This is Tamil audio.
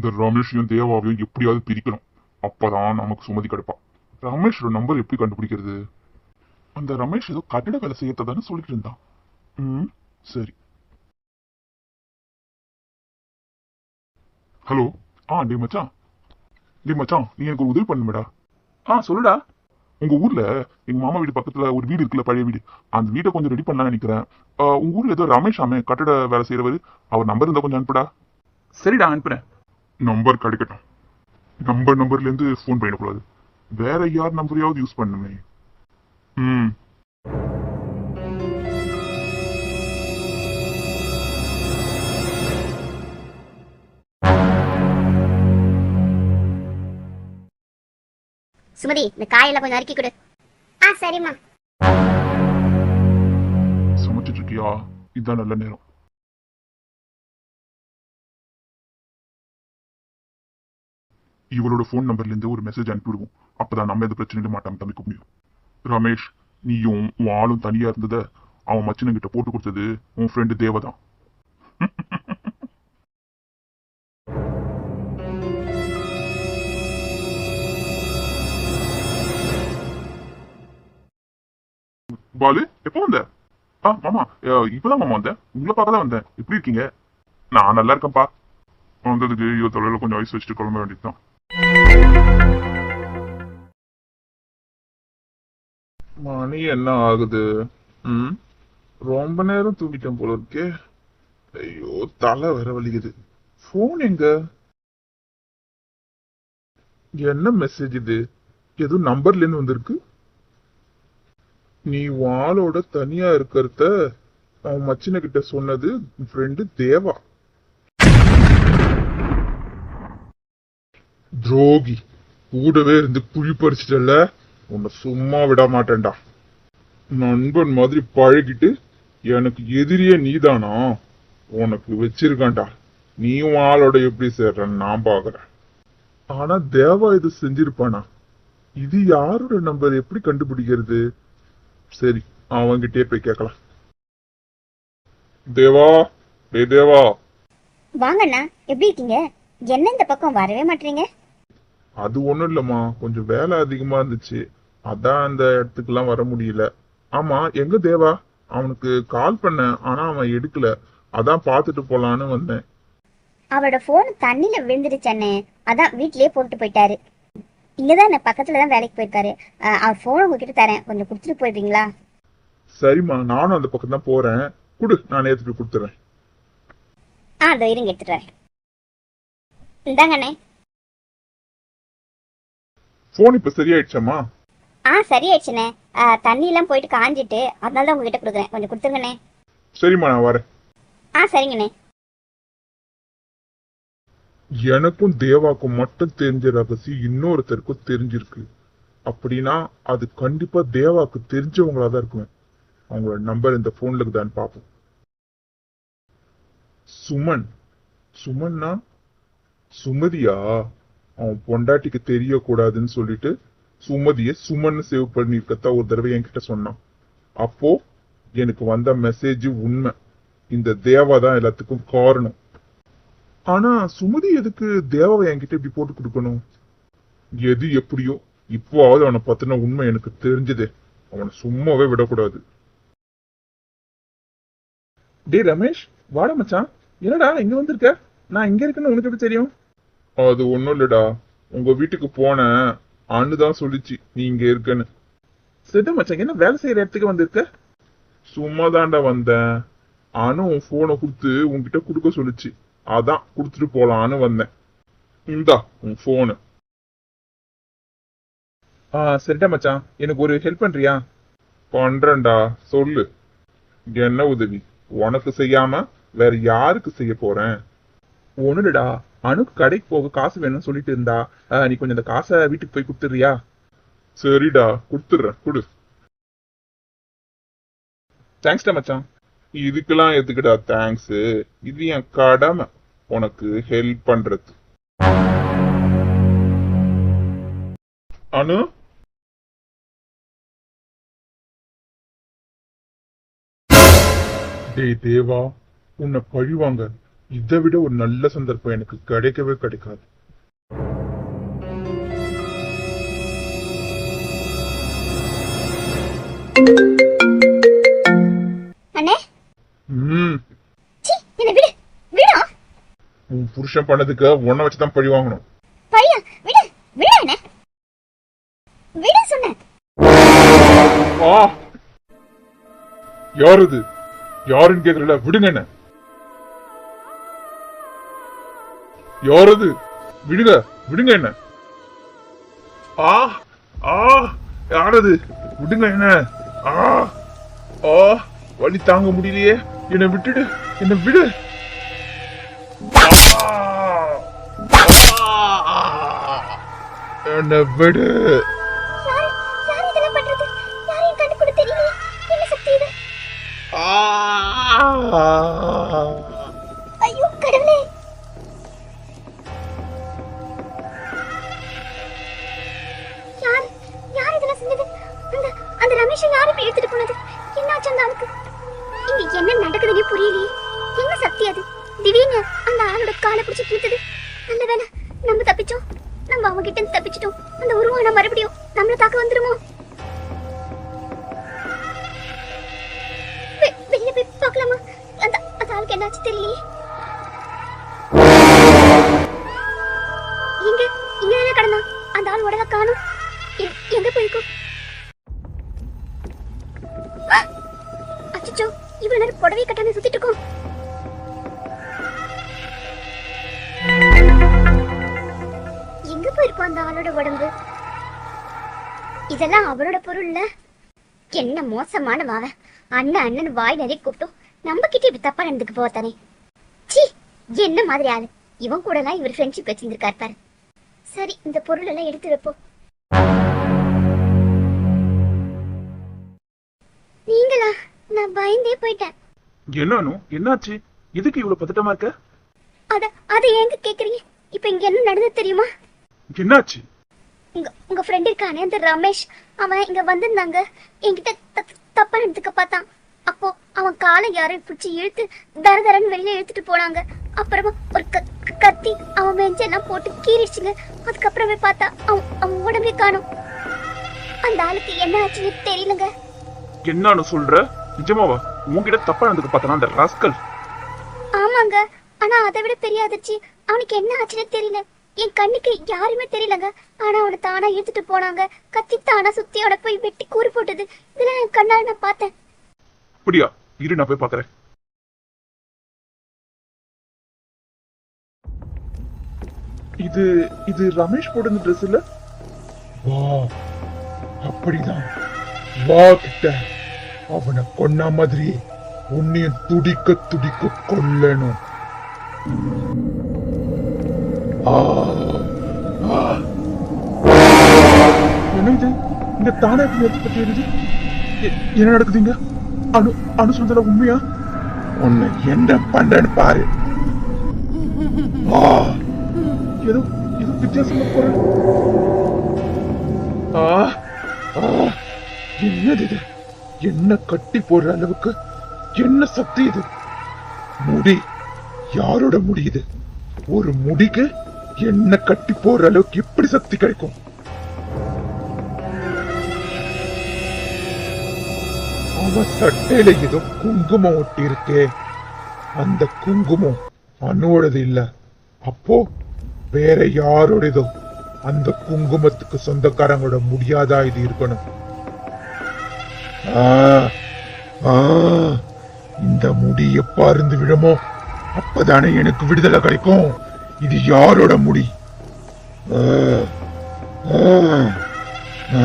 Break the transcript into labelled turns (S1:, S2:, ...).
S1: இந்த ரமேஷையும் தேவாவையும் எப்படியாவது பிரிக்கணும். அப்பதான் நமக்கு சுமதி கிடைப்பா. ரமேஷோட நம்பர் எப்படி கண்டுபிடிக்கிறது? அந்த ரமேஷ் ஏதோ கட்டிட வேலை செய்யறதானே சொல்லிட்டு இருந்தான். ம் சரி. ஹலோ ஆ டே மச்சான். டே மச்சான் நீ எனக்கு ஒரு உதவி பண்ணுமேடா. ஆ சொல்லுடா. உங்க ஊர்ல எங்க மாமா வீடு பக்கத்துல ஒரு வீடு இருக்குல்ல பழைய வீடு. அந்த வீட்டை கொஞ்சம் ரெடி பண்ணலாம் நினைக்கிறேன். உங்க ஊர்ல ஏதோ ரமேஷ் ஆமே கட்டட வேலை செய்யறவர். அவர் நம்பர் இருந்தா கொஞ்சம் அனுப்புடா.
S2: சரிடா அனுப்புறேன்.
S1: நம்பர் கிடைக்கட்டும். நம்பர் நம்பர்ல இருந்து ஃபோன் பண்ணிடக்கூடாது வேற யார் நம்பரையாவது யூஸ் பண்ணுமே. ம்.
S3: சுமதி இந்த காயெல்லாம் கொஞ்சம் அறுக்கி கொடு. ஆ சரிம்மா.
S1: சமைச்சிட்டு இருக்கியா? இதுதான் நல்ல நேரம். இவளோட ஃபோன் நம்பர்லேருந்து ஒரு மெசேஜ் அனுப்பிவிடுவோம். அப்போதான் நம்ம எந்த பிரச்சனையில மாட்டாமல் தவிக்க முடியும் ரமேஷ் நீயும் உன் ஆளும் தனியா இருந்ததை அவன் மச்சினங்கிட்ட போட்டு கொடுத்தது உன் ஃப்ரெண்டு தேவதான். பாலு எப்போ வந்த? ஆ மாமா இப்போதான் மாமா வந்தேன் உங்களை பார்க்க தான் வந்தேன். எப்படி இருக்கீங்க? நான் நல்லா இருக்கேன்ப்பா. வந்ததுக்கு ஐயோ தொழில கொஞ்சம் ஐஸ் வச்சுட்டு கிளம்ப வேண்டியதுதான். மணி என்ன ஆகுது? ம்? ரொம்ப நேரம் தூங்கிட்டேன் போல இருக்கே. ஐயோ தலை வர வலிக்குது. ஃபோன் எங்க? என்ன மெசேஜ் இது? எதுவும் நம்பர்ல இருந்து வந்திருக்கு. நீ வாளோட தனியா இருக்கிறத அவன் மச்சின கிட்ட சொன்னது ஃப்ரெண்டு தேவா. துரோகி. கூடவே இருந்து குழி பறிச்சிட்டல உன்னை சும்மா விட மாட்டேன்டா. நண்பன் மாதிரி பழகிட்டு எனக்கு எதிரியே நீதானா? உனக்கு வச்சிருக்கான்டா. நீ ஆளோட எப்படி சேர்றன்னு நான் பாக்குறேன். ஆனா தேவா இது செஞ்சிருப்பானா? இது யாரோட நம்பர்? எப்படி கண்டுபிடிக்கிறது? சரி அவன்கிட்டயே போய் கேட்கலாம். தேவா டே தேவா.
S3: வாங்கண்ணா எப்படி இருக்கீங்க? என்ன இந்த பக்கம் வரவே மாட்டீங்க
S1: அது ஒண்ணும் இல்லம்மா. கொஞ்சம் வேலை அதிகமா இருந்துச்சு. அதான் அந்த இடத்துக்குலாம் வர முடியல. ஆமா எங்க தேவா? அவனுக்கு கால் பண்ணேன் ஆனா அவன் எடுக்கல. அதான் பார்த்துட்டு போலான்னு வந்தேன்.
S3: அவரோட போன் தண்ணியில விழுந்துருச்சண்ணே அதான் வீட்லயே போட்டு போயிட்டாரு. இங்கதான் நான் பக்கத்துல தான் வேலைக்கு போயிருக்காரு. அவர் போன் உங்ககிட்ட தரேன். கொஞ்சம் கொடுத்துட்டு போயிடுறீங்களா
S1: சரிம்மா நானும் அந்த பக்கம் தான் போறேன். குடு நான் ஏத்துட்டு கொடுத்துறேன்.
S3: ஆ அதோ இருங்க எடுத்துட்டு வரேன். இந்தாங்கண்ணே
S1: போன் இப்ப சரியாயிடுச்சாம்மா.
S3: ஆ சரியாயிடுச்சுண்ணே. அஹ், தண்ணியெல்லாம் போயிட்டு காஞ்சிட்டு அதனால தான் உங்ககிட்ட கொடுக்குறேன். கொஞ்சம் கொடுத்துருங்கண்ணே.
S1: சரிம்மா நான் வரேன்.
S3: ஆ சரிங்கண்ணே.
S1: எனக்கும் தேவாக்கும் மட்டும் தெரிஞ்ச ரகசியம் இன்னொருத்தருக்கும் தெரிஞ்சிருக்கு. அப்படின்னா அது கண்டிப்பா தேவாக்கு தெரிஞ்சவங்களா தான் இருக்குவேன். அவங்களோட நம்பர் இந்த போன்ல இருக்குதான்னு பார்ப்போம். சுமன். சுமன்னா? சுமதியா? பொண்டாட்டிக்கு தெரியக்கூடாதுன்னு சொல்லிட்டு சுமதிய சுமன் சேவ் பண்ணிருக்கத்தான் ஒரு தடவை என்கிட்ட சொன்னான். அப்போ எனக்கு வந்த மெசேஜ் உண்மை. இந்த தேவா தான் எல்லாத்துக்கும் காரணம். ஆனா சுமதி எதுக்கு தேவாவை என்கிட்ட இப்படி போட்டு கொடுக்கணும்? எது எப்படியோ இப்போவாவது அவனை பத்தின உண்மை எனக்கு தெரிஞ்சதே. அவனை சும்மாவே விடக்கூடாது.
S2: டேய் ரமேஷ் வாட மச்சான். என்னடா இங்க வந்திருக்க? நான் இங்க இருக்கேன்னு உனக்கு எப்படி தெரியும்?
S1: அது ஒண்ணும் இல்லடா. உங்க வீட்டுக்கு போனேன் அண்ணு தான் சொல்லிச்சு நீ இங்க இருக்கன்னு.
S2: சரி மச்சான் என்ன வேலை செய்யற இடத்துக்கு வந்திருக்க?
S1: சும்மா தாண்டா வந்தேன். அனு உன் போனை கொடுத்து உன்கிட்ட கொடுக்க சொல்லுச்சு. அதான் கொடுத்துட்டு போலான்னு வந்தேன். இந்தா உன் போனு
S2: ஆ சரிடா மச்சான். எனக்கு ஒரு ஹெல்ப் பண்றியா?
S1: பண்றேன்டா சொல்லு. என்ன உதவி? உனக்கு செய்யாம வேற யாருக்கு செய்ய போறேன்?
S2: ஒண்ணுடா. இல்லடா அனுக்கு கடைக்கு போக காசு வேணும்னு சொல்லிட்டு இருந்தா நீ கொஞ்சம் அந்த காசை வீட்டுக்கு போய் கொடுத்துறியா
S1: சரிடா கொடுத்துடுறேன் கொடு.
S2: தேங்க்ஸ்டா மச்சான்.
S1: இதுக்கெல்லாம் எதுக்குடா தேங்க்ஸ் இது என் கடமை. உனக்கு ஹெல்ப் பண்றது. அனு? டேய் தேவா உன்னை பழிவாங்க.
S4: இதை விட ஒரு நல்ல சந்தர்ப்பம் எனக்கு கிடைக்கவே கிடைக்காது. உன் புருஷன் பண்ணதுக்கு உன்னை வச்சுதான் பழி வாங்கணும். யார் இது? யாருன்னு கேக்குறல விடுங்க என்ன? யாரது? விடுங்க விடுங்க என்ன? ஆ ஆ யாரது? விடுங்க என்ன? ஆ ஆ வலி தாங்க முடியலையே. என்னை விட்டுடு என்னை விடு. ஆ! என்னை விடு. ஆ.
S3: காலை பிடிச்சி தூத்துது நல்ல வேலை நம்ம தப்பிச்சோம். நம்ம அவங்க கிட்ட இருந்து தப்பிச்சிட்டோம். அந்த உருவம் நான் மறுபடியும் நம்மள தாக்க வந்துருமோ? வெளியில போய் பார்க்கலாமா? அந்த அந்த ஆளுக்கு என்னாச்சு தெரியலையே. இங்க இங்க என்ன கடந்தான். அந்த ஆள் உடல காணும். போயிருக்கோம் அந்த ஆளோட உடம்பு. இதெல்லாம் அவரோட பொருள்ல என்ன மோசமான வாவ அண்ணன் அண்ணன் வாய் நிறைய கூப்பிட்டோம். நம்ம கிட்ட இப்படி தப்பா நடந்துக்கு போத்தானே ச்சீ என்ன மாதிரி ஆளு. இவன் கூட எல்லாம் இவர் ஃப்ரெண்ட்ஷிப் வச்சிருந்திருக்காரு பாரு. சரி இந்த பொருள் எல்லாம் எடுத்து வைப்போம். நீங்களா? நான் பயந்தே போயிட்டேன்.
S2: என்னன்னு என்னாச்சு? எதுக்கு இவ்வளவு பதட்டமா இருக்க?
S3: அத அதை ஏங்க கேக்குறீங்க? இப்ப இங்க என்ன நடந்தது தெரியுமா?
S2: என்னாச்சு?
S3: உங்க உங்க ஃப்ரெண்ட் இருக்கானே அந்த ரமேஷ். அவன் இங்க வந்திருந்தாங்க. என்கிட்ட தப்பா நடந்துக்க பார்த்தான். அப்போ அவன் காலை யாரும் பிடிச்சி இழுத்து தர தரன்னு வெளியில இழுத்துட்டு போனாங்க. அப்புறமா ஒரு கத்தி அவன் வெஞ்செல்லாம் போட்டு கீறிடுச்சுங்க. அதுக்கப்புறமே பார்த்தா அவன் அவன் உடம்பே காணும். அந்த ஆளுக்கு என்ன ஆச்சுன்னு தெரியலங்க.
S2: என்னன்னு சொல்ற? நிஜமாவா? உன்கிட்ட தப்பா நடந்துக்க பார்த்தனா அந்த ராஸ்கல்?
S3: ஆமாங்க. ஆனா அதை விட பெரிய அதிர்ச்சி. அவனுக்கு என்ன ஆச்சுன்னு தெரியல. என் கண்ணுக்கு யாருமே தெரியலங்க. ஆனா அவனை தானா இழுத்துட்டு போனாங்க. கத்தி தானா சுத்தி அவனை போய் வெட்டி கூறு போட்டது. இதெல்லாம் என் கண்ணால நான் பார்த்தேன்.
S2: அப்படியா? இரு நான் போய் பாக்குறேன் இது இது ரமேஷ் போட்டிருந்த ட்ரெஸ் இல்ல?
S4: வா அப்படிதான். வா கிட்ட. அவனை கொன்னா மாதிரி உன்னையும் துடிக்க துடிக்க கொல்லணும்.
S2: என்ன இது? இங்க தானே இப்படி பத்தி என்ன நடக்குதுங்க? அனு அனு சொல்றதுல உண்மையா?
S4: உன்னை என்ன பண்றேன்னு பாரு.
S2: ஏதோ ஏதோ வித்தியாசமா போறேன்.
S4: என்னது இது? என்ன கட்டி போடுற அளவுக்கு? என்ன சக்தி இது? முடி. யாரோட முடி இது? ஒரு முடிக்கு? என்ன கட்டி போற அளவுக்கு எப்படி சக்தி கிடைக்கும்? அவ சட்டையில ஏதோ குங்குமம் ஒட்டி இருக்கே அந்த குங்குமம் அணுவோடது இல்ல. அப்போ வேற யாரோடதோ அந்த குங்குமத்துக்கு சொந்தக்காரங்களோட முடியாதா இது இருக்கணும்? இந்த முடி எப்ப அருந்து விழுமோ அப்பதானே எனக்கு விடுதலை கிடைக்கும். இது யாரோட முடி ஆ, ஆ, ஆ.